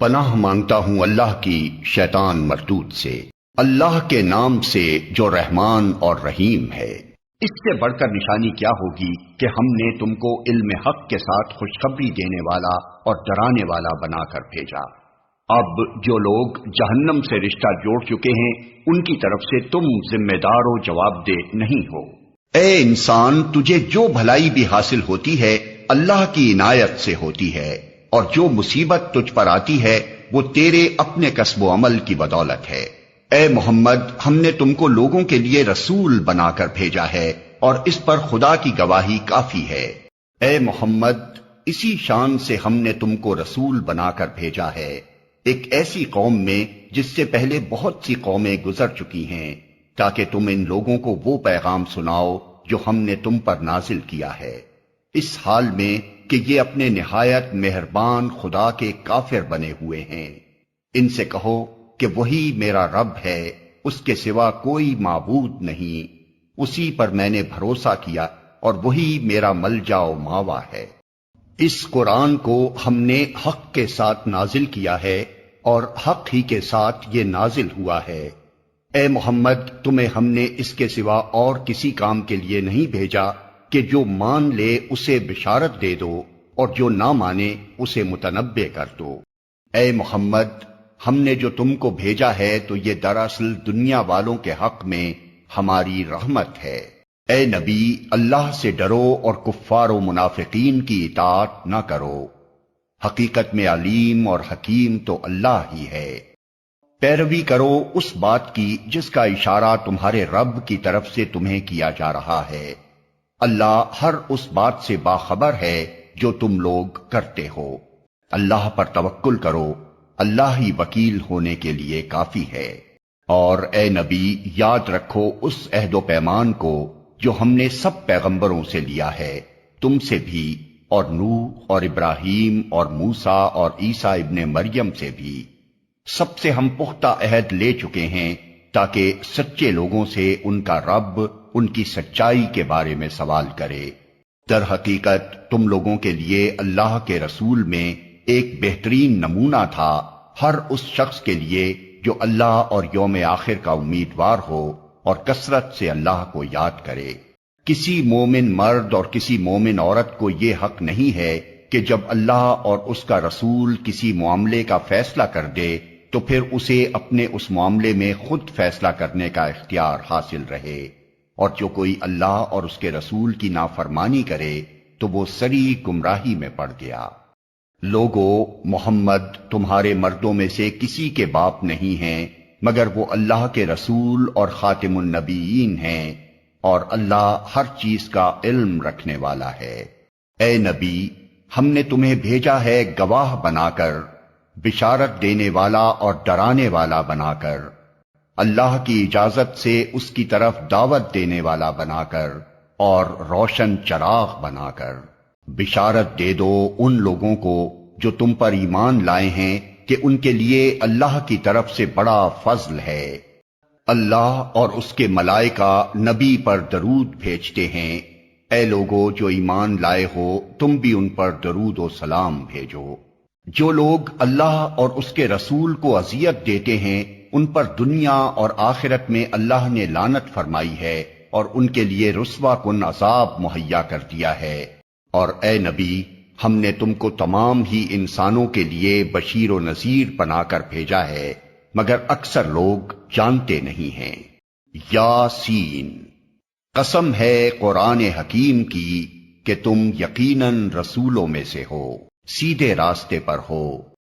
پناہ مانگتا ہوں اللہ کی شیطان مردود سے۔ اللہ کے نام سے جو رحمان اور رحیم ہے۔ اس سے بڑھ کر نشانی کیا ہوگی کہ ہم نے تم کو علم حق کے ساتھ خوشخبری دینے والا اور ڈرانے والا بنا کر بھیجا۔ اب جو لوگ جہنم سے رشتہ جوڑ چکے ہیں، ان کی طرف سے تم ذمہ دار و جواب دہ نہیں ہو۔ اے انسان، تجھے جو بھلائی بھی حاصل ہوتی ہے، اللہ کی عنایت سے ہوتی ہے۔ اور جو مصیبت تجھ پر آتی ہے، وہ تیرے اپنے قصب و عمل کی بدولت ہے۔ اے محمد، ہم نے تم کو لوگوں کے لیے رسول بنا کر بھیجا ہے اور اس پر خدا کی گواہی کافی ہے۔ اے محمد، اسی شان سے ہم نے تم کو رسول بنا کر بھیجا ہے۔ ایک ایسی قوم میں جس سے پہلے بہت سی قومیں گزر چکی ہیں، تاکہ تم ان لوگوں کو وہ پیغام سناؤ جو ہم نے تم پر نازل کیا ہے۔ اس حال میں کہ یہ اپنے نہایت مہربان خدا کے کافر بنے ہوئے ہیں۔ ان سے کہو کہ وہی میرا رب ہے، اس کے سوا کوئی معبود نہیں۔ اسی پر میں نے بھروسہ کیا اور وہی میرا مل جاؤ ماوا ہے۔ اس قرآن کو ہم نے حق کے ساتھ نازل کیا ہے اور حق ہی کے ساتھ یہ نازل ہوا ہے۔ اے محمد، تمہیں ہم نے اس کے سوا اور کسی کام کے لیے نہیں بھیجا۔ کہ جو مان لے اسے بشارت دے دو اور جو نہ مانے اسے متنبع کر دو۔ اے محمد، ہم نے جو تم کو بھیجا ہے تو یہ دراصل دنیا والوں کے حق میں ہماری رحمت ہے۔ اے نبی، اللہ سے ڈرو اور کفار و منافقین کی اطاعت نہ کرو۔ حقیقت میں علیم اور حکیم تو اللہ ہی ہے۔ پیروی کرو اس بات کی جس کا اشارہ تمہارے رب کی طرف سے تمہیں کیا جا رہا ہے۔ اللہ ہر اس بات سے باخبر ہے جو تم لوگ کرتے ہو۔ اللہ پر توکل کرو، اللہ ہی وکیل ہونے کے لیے کافی ہے۔ اور اے نبی، یاد رکھو اس عہد و پیمان کو جو ہم نے سب پیغمبروں سے لیا ہے۔ تم سے بھی، اور نو اور ابراہیم اور موسا اور عیسا ابن مریم سے بھی۔ سب سے ہم پختہ عہد لے چکے ہیں تاکہ سچے لوگوں سے ان کا رب ان کی سچائی کے بارے میں سوال کرے۔ در حقیقت تم لوگوں کے لیے اللہ کے رسول میں ایک بہترین نمونہ تھا۔ ہر اس شخص کے لیے جو اللہ اور یوم آخر کا امیدوار ہو اور کثرت سے اللہ کو یاد کرے۔ کسی مومن مرد اور کسی مومن عورت کو یہ حق نہیں ہے کہ جب اللہ اور اس کا رسول کسی معاملے کا فیصلہ کر دے، تو پھر اسے اپنے اس معاملے میں خود فیصلہ کرنے کا اختیار حاصل رہے۔ اور جو کوئی اللہ اور اس کے رسول کی نافرمانی کرے تو وہ سری گمراہی میں پڑ گیا۔ لوگو، محمد تمہارے مردوں میں سے کسی کے باپ نہیں ہیں، مگر وہ اللہ کے رسول اور خاتم النبیین ہیں اور اللہ ہر چیز کا علم رکھنے والا ہے۔ اے نبی، ہم نے تمہیں بھیجا ہے گواہ بنا کر، بشارت دینے والا اور ڈرانے والا بنا کر۔ اللہ کی اجازت سے اس کی طرف دعوت دینے والا بنا کر اور روشن چراغ بنا کر۔ بشارت دے دو ان لوگوں کو جو تم پر ایمان لائے ہیں کہ ان کے لیے اللہ کی طرف سے بڑا فضل ہے۔ اللہ اور اس کے ملائکہ نبی پر درود بھیجتے ہیں۔ اے لوگو، جو ایمان لائے ہو، تم بھی ان پر درود و سلام بھیجو۔ جو لوگ اللہ اور اس کے رسول کو اذیت دیتے ہیں ان پر دنیا اور آخرت میں اللہ نے لانت فرمائی ہے اور ان کے لیے رسوا کن عذاب مہیا کر دیا ہے۔ اور اے نبی، ہم نے تم کو تمام ہی انسانوں کے لیے بشیر و نذیر بنا کر بھیجا ہے، مگر اکثر لوگ جانتے نہیں ہیں۔ یا سین قسم ہے قرآن حکیم کی کہ تم یقیناً رسولوں میں سے ہو، سیدھے راستے پر ہو۔